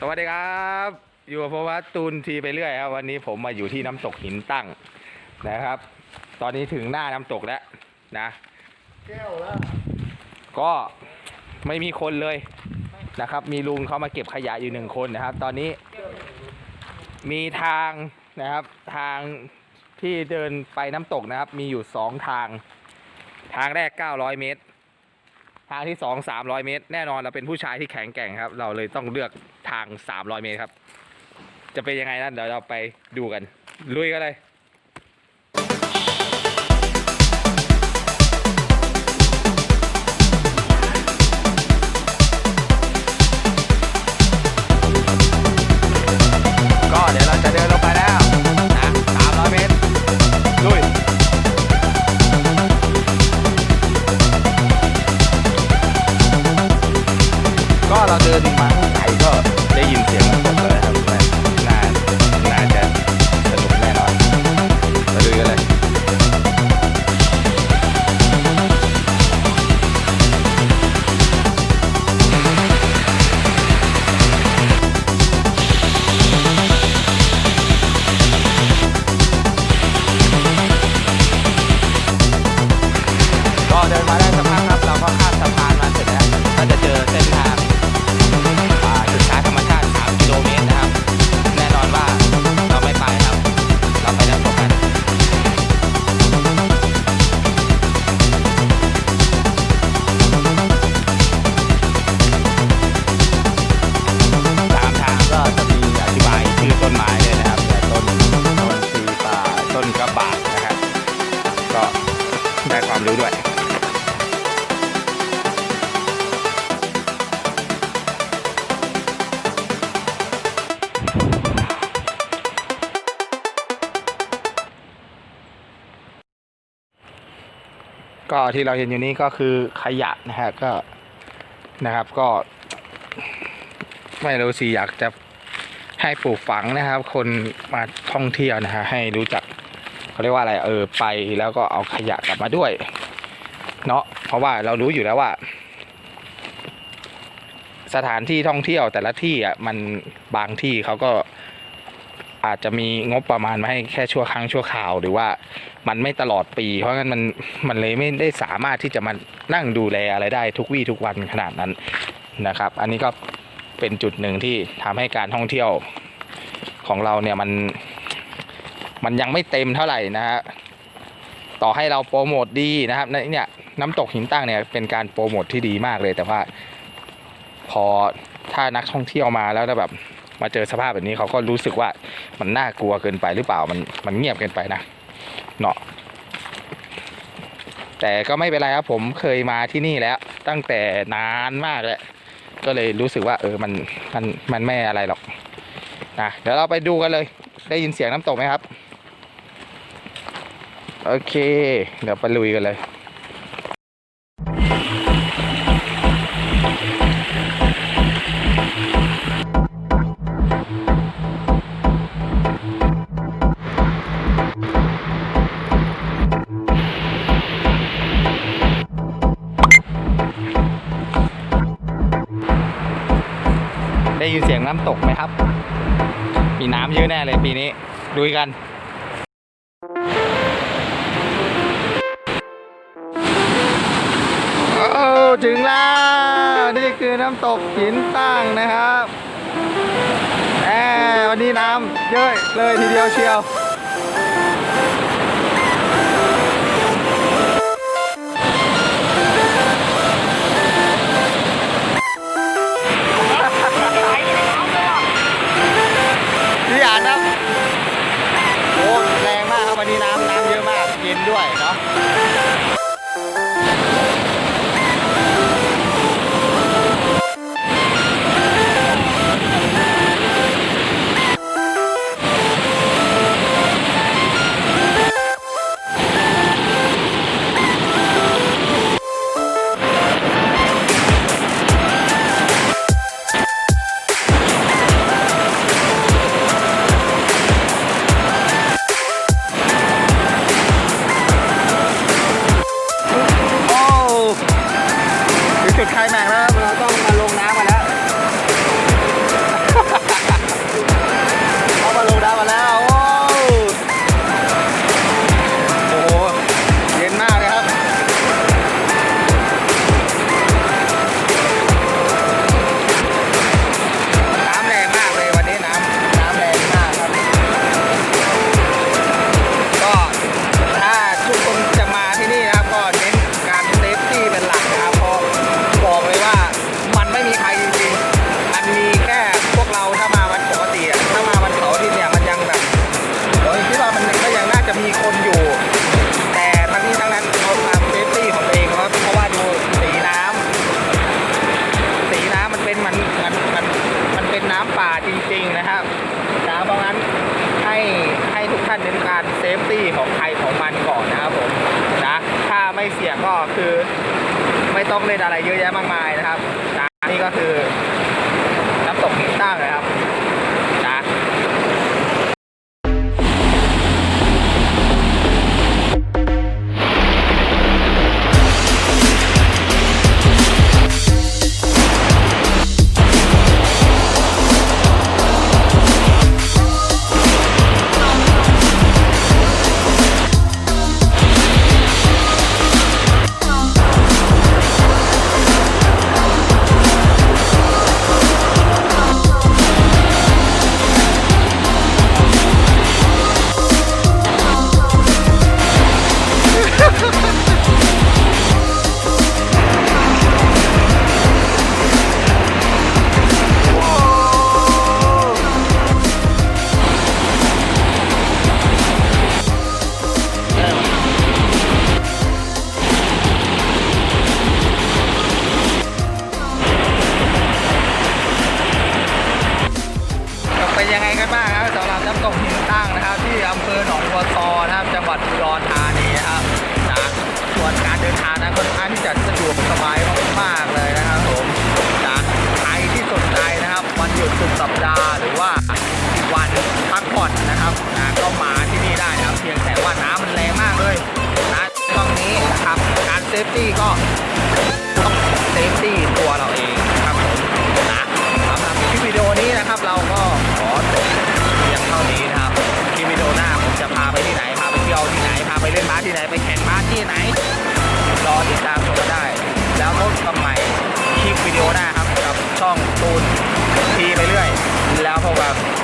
สวัสดีครับ อยู่กับผมวัดตูนทีไปเรื่อยครับ วันนี้ผมมาอยู่ที่น้ำตกหินตั้งนะครับ ตอนนี้ถึงหน้าน้ำตกแล้วนะแก้วแล้วก็ไม่มีคนเลยนะครับ มีลุงเขามาเก็บขยะอยู่หนึ่งคนนะครับ ตอนนี้มีทางนะครับ ทางที่เดินไปน้ำตกนะครับ มีอยู่สองทาง ทางแรก 900 เมตร ทางที่สอง300 เมตร แน่นอนเราเป็นผู้ชายที่แข็งแกร่งครับ เราเลยต้องเลือก ทาง 300 เมตรครับ จะเป็นยังไงนั้นเดี๋ยวเราไปดูกัน ลุยกันเลย ก็เที่เราเห็นอยู่นี้ก็คือขยะนะฮะก็นะครับก็ ไม่รู้สิอยากจะให้ปลูกฝังนะครับ คนมาท่องเที่ยวนะฮะให้รู้จักเขาเรียกว่าอะไรเออไปแล้วก็เอาขยะกลับมาด้วย เนาะเพราะว่าเรารู้อยู่แล้วว่า สถานที่ท่องเที่ยวแต่ละที่อะมันบางที่เขาก็ อาจจะมีงบประมาณมาให้แค่ชั่วครั้งชั่วคราว หรือว่ามันไม่ตลอดปี เพราะงั้นมันมันเลยไม่ได้สามารถที่จะมานั่งดูแลอะไรได้ทุกวี่ทุกวันขนาดนั้นนะครับ อันนี้ก็เป็นจุดหนึ่งที่ทำให้การท่องเที่ยวของเราเนี่ยมันมันยังไม่เต็มเท่าไหร่นะฮะต่อให้เราโปรโมทดีนะครับเนี่ยน้ำตกหินตั้งเนี่ยเป็นการโปรโมทที่ดีมากเลยแต่ว่า พอถ้านักท่องเที่ยวมาแล้วแบบ มาเจอสภาพแบบนี้เขาก็รู้สึกว่ามันน่ากลัวเกินไปหรือเปล่ามันมันเงียบเกินไปนะเนาะแต่ก็ไม่เป็นไรครับผมเคยมาที่นี่แล้ว ตั้งแต่นานมากแล้วก็เลยรู้สึกว่าเออมันมันมันไม่อะไรหรอกนะเดี๋ยวเราไปดูกันเลย ได้ยินเสียงน้ำตกไหมครับ โอเค เดี๋ยวไปลุยกันเลย ยินเสียงน้ำตกไหมครับ มีน้ำเยอะแน่เลยปีนี้ดูกันโอ้ถึงแล้ว นี่คือน้ำตกหินตั้งนะครับแอบวันนี้น้ำเยอะเลยทีเดียวเชียว นด้วยเนาะ ไม่เสี่ยงก็คือ ไม่ต้องเล่นอะไรเยอะแยะมากมายนะครับนี่ก็คือน้ำตกหินตั้งนะครับ ที่จัดสะดวกสบายมากๆเลยนะครับผมจากใครที่สนใจนะครับวันหยุดสุดสัปดาห์หรือว่าวันพักผ่อนนะครับนะก็มาที่นี่ได้นะเพียงแต่ว่าน้ำมันแรงมากเลยนะตรงนี้นะครับการเซฟตี้ก็ต้องเซฟตี้ตัวเราเองนะครับผมนะครับคลิปวิดีโอนี้นะครับ เราก็ขอจบเพียงเท่านี้นะครับคลิปวิดีโอหน้าผมจะพาไปที่ไหนพาไปเที่ยวที่ไหนพาไปเล่นบ้าที่ไหนไปแข่งบ้าที่ไหน อติดตามชมได้ แล้วพบกันใหม่คลิปวิดีโอหน้าครับกับช่องตูนทีไปเรื่อย แล้วพบกัน